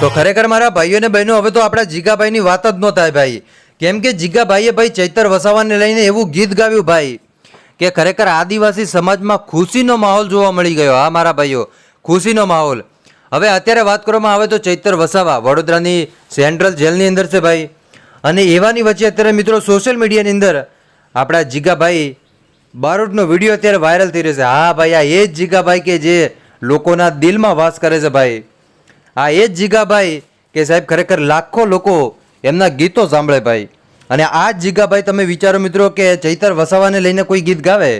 તો ખરેખર મારા ભાઈઓ અને બહેનો, હવે તો આપણા જીગાભાઈની વાત જ ન થાય ભાઈ. કેમ કે જીગાભાઈએ ભાઈ ચૈતર વસાવાને લઈને એવું ગીત ગાવ્યું ભાઈ કે ખરેખર આદિવાસી સમાજમાં ખુશીનો માહોલ જોવા મળી ગયો. હા, મારા ભાઈઓ, ખુશીનો માહોલ. હવે અત્યારે વાત કરવામાં આવે તો ચૈતર વસાવા વડોદરાની સેન્ટ્રલ જેલની અંદર છે ભાઈ. અને એવાની વચ્ચે અત્યારે મિત્રો સોશિયલ મીડિયાની અંદર આપણા જીગાભાઈ બારોટનો વીડિયો અત્યારે વાયરલ થઈ રહ્યો છે. હા, ભાઈ, આ એ જ જીગાભાઈ કે જે લોકોના દિલમાં વાસ કરે છે ભાઈ. આ એ જ જીગાભાઈ કે સાહેબ ખરેખર લાખો લોકો એમના ગીતો સાંભળે ભાઈ. અને આ જ જીગાભાઈ તમે વિચારો મિત્રો કે ચૈતર વસાવાને લઈને કોઈ ગીત ગાવે?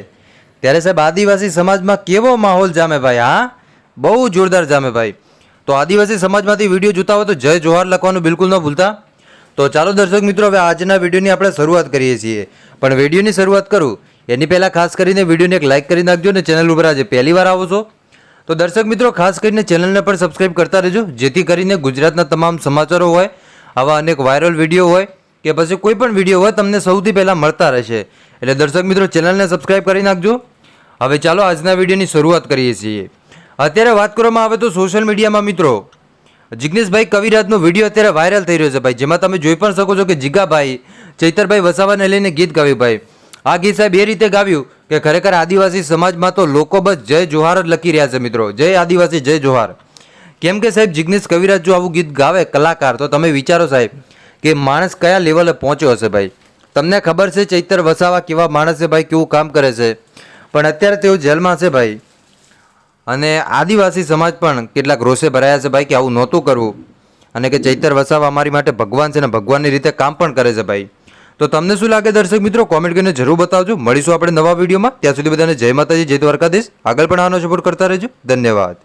ત્યારે સાહેબ આદિવાસી સમાજમાં કેવો માહોલ જામે ભાઈ, હા? બહુ જોરદાર જામે ભાઈ. તો આદિવાસી સમાજમાંથી વીડિયો જોતા હોય તો જય જોહાર લખવાનું બિલકુલ ન ભૂલતા. તો ચાલો દર્શક મિત્રો, હવે આજના વિડીયોની આપણે શરૂઆત કરીએ છીએ. પણ વિડીયોની શરૂઆત કરું. એની પહેલાં ખાસ કરીને વિડીયોને એક લાઇક કરી નાખજો ને ચેનલ ઉપર આજે પહેલી વાર આવો છો. તો દર્શક મિત્રો, ખાસ કરીને ચેનલને પણ સબસ્ક્રાઈબ કરતા રહેજો, જેથી કરીને ગુજરાતના તમામ સમાચારો હોય, આવા અનેક વાયરલ વીડિયો હોય, કે પછી કોઈ પણ વીડિયો હોય, તમને સૌથી પહેલાં મળતા રહેશે. એટલે દર્શક મિત્રો, ચેનલને સબસ્ક્રાઈબ કરી નાખજો. હવે ચાલો આજના વિડીયોની શરૂઆત કરીએ છીએ. અત્યારે વાત કરવામાં આવે તો સોશિયલ મીડિયામાં મિત્રો, જિગ્નેશભાઈ કવિરાજનો વીડિયો અત્યારે વાયરલ થઈ રહ્યો છે ભાઈ. જેમાં તમે જોઈ પણ શકો છો કે જીગાભાઈ, ચૈતરભાઈ વસાવાને લઈને ગીત ગાવ્યું ભાઈ. આ ગીત સાહેબ એ રીતે ગાવ્યું કે ખરેખર આદિવાસી સમાજમાં તો લોકો બસ જય જોહાર જ લખી રહ્યા છે મિત્રો. જય આદિવાસી, જય જોહાર. કેમ કે સાહેબ જિગ્નેશ કવિરાજ જો આવું ગીત ગાવે કલાકાર, તો તમે વિચારો સાહેબ કે માણસ કયા લેવલે પહોંચ્યો હશે ભાઈ? તમને ખબર છે ચૈતર વસાવા કેવા માણસ છે ભાઈ, કેવું કામ કરે છે? પણ અત્યારે તેઓ જેલમાં છે ભાઈ. અને આદિવાસી સમાજ પણ કેટલાક રોષે ભરાયા છે ભાઈ કે આવું નહોતું કરવું. અને કે ચૈતર વસાવા અમારી માટે ભગવાન છે ને ભગવાનની રીતે કામ પણ કરે છે ભાઈ. તો તમને શું લાગે દર્શક મિત્રો? કોમેન્ટ કરીને જરૂર બતાવજો. મળીશું આપણે નવા વિડીયોમાં. ત્યાં સુધી બધાને જય માતાજી, જય દ્વારકાધીશ. આગળ પણ આનો સપોર્ટ કરતા રહેજો. ધન્યવાદ.